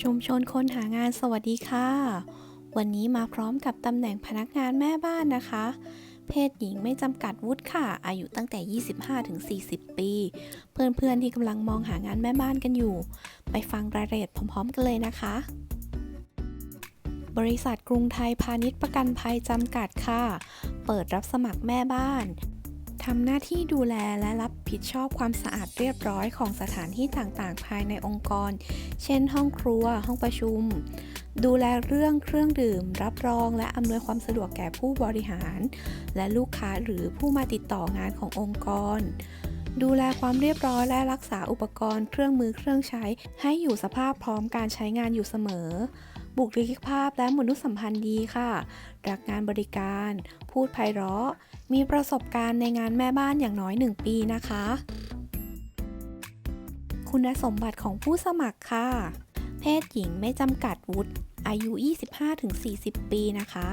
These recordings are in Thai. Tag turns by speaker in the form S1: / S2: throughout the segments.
S1: ชุมชนคนหางานสวัสดีค่ะ วันนี้มาพร้อมกับตำแหน่งพนักงานแม่บ้านนะคะ เพศหญิงไม่จำกัดวุฒิค่ะ อายุตั้งแต่ 25-40 ปี เพื่อนๆที่กำลังมองหางานแม่บ้านกันอยู่ ไปฟังรายละเอียดพร้อมๆกันเลยนะคะ บริษัทกรุงไทยพาณิชย์ประกันภัยจำกัดค่ะ เปิดรับสมัครแม่บ้าน ทำหน้าที่ดูแลและรับผิดชอบความสะอาดเรียบร้อยของสถานที่ต่างๆ ภายในองค์กร เช่น ห้องครัว ห้องประชุม ดูแลเรื่องเครื่องดื่ม รับรองและอำนวยความสะดวกแก่ผู้บริหาร และลูกค้าหรือผู้มาติดต่องานขององค์กร ดูแลความเรียบร้อยและรักษาอุปกรณ์ เครื่องมือเครื่องใช้ ให้อยู่สภาพพร้อมการใช้งานอยู่เสมอ บุคลิกภาพและมนุษยสัมพันธ์ดีค่ะ รักงานบริการ พูดไพเราะ มีประสบการณ์ในงานแม่บ้านอย่างน้อย 1 ปีนะคะ คุณสมบัติของผู้สมัครค่ะ เพศหญิงไม่จำกัดวุฒิอายุ 25-40 ปีนะคะ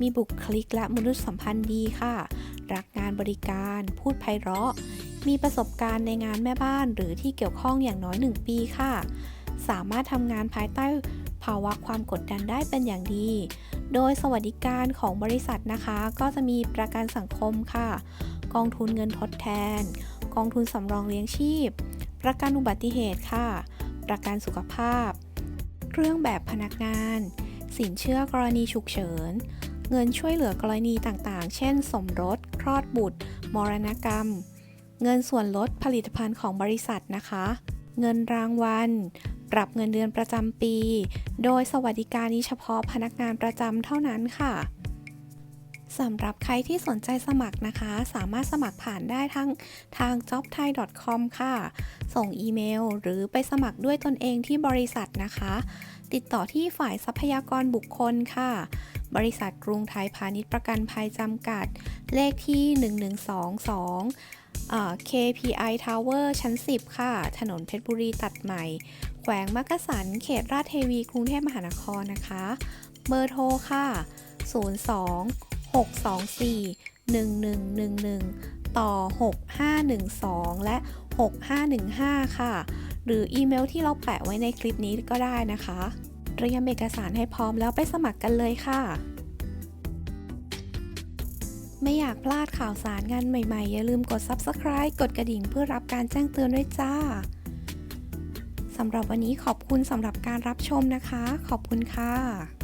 S1: มีบุคลิกและมนุษยสัมพันธ์ดีค่ะ รักงานบริการ พูดไพเราะ มีประสบการณ์ในงานแม่บ้านหรือที่เกี่ยวข้องอย่างน้อย 1 ปีค่ะ สามารถทำงานภายใต้ ภาวะความกดดันได้เป็นอย่างดี โดยสวัสดิการของบริษัทนะคะ ก็จะมีประกันสังคมค่ะ กองทุนเงินทดแทน กองทุนสำรองเลี้ยงชีพ ประกันอุบัติเหตุค่ะ ประกันสุขภาพ เครื่องแบบพนักงาน สินเชื่อกรณีฉุกเฉิน เงินช่วยเหลือกรณีต่างๆ เช่น สมรส คลอดบุตร มรณกรรม เงินส่วนลดผลิตภัณฑ์ของบริษัทนะคะเงินรางวัล ปรับเงินเดือนประจำปี โดยสวัสดิการนี้เฉพาะพนักงานประจำเท่านั้นค่ะสำหรับใครที่สนใจสมัครนะคะ สามารถสมัครผ่านได้ทั้งทาง jobthai.com ค่ะ ส่งอีเมล หรือไปสมัครด้วยตนเองที่บริษัทนะคะ ติดต่อที่ฝ่ายทรัพยากรบุคคลค่ะ บริษัทกรุงไทยพาณิชย์ประกันภัยจำกัด เลขที่ 1122อ่า KPI Tower ชั้น 10 ค่ะ ถนนเพชรบุรีตัดใหม่ แขวงมักกะสัน เขตราชเทวี กรุงเทพมหานครนะคะ เบอร์โทรค่ะ 02 624 1111 ต่อ 6512 และ 6515 ค่ะ หรืออีเมลที่เราแปะไว้ในคลิปนี้ก็ได้นะคะ เตรียมเอกสารให้พร้อมแล้วไปสมัครกันเลยค่ะ ไม่อยากพลาดข่าวสารงานใหม่ๆ อย่าลืมกด Subscribe กดกระดิ่งเพื่อรับการแจ้งเตือนด้วยจ้าสำหรับวันนี้ขอบคุณสำหรับการรับชมนะคะ ขอบคุณค่ะ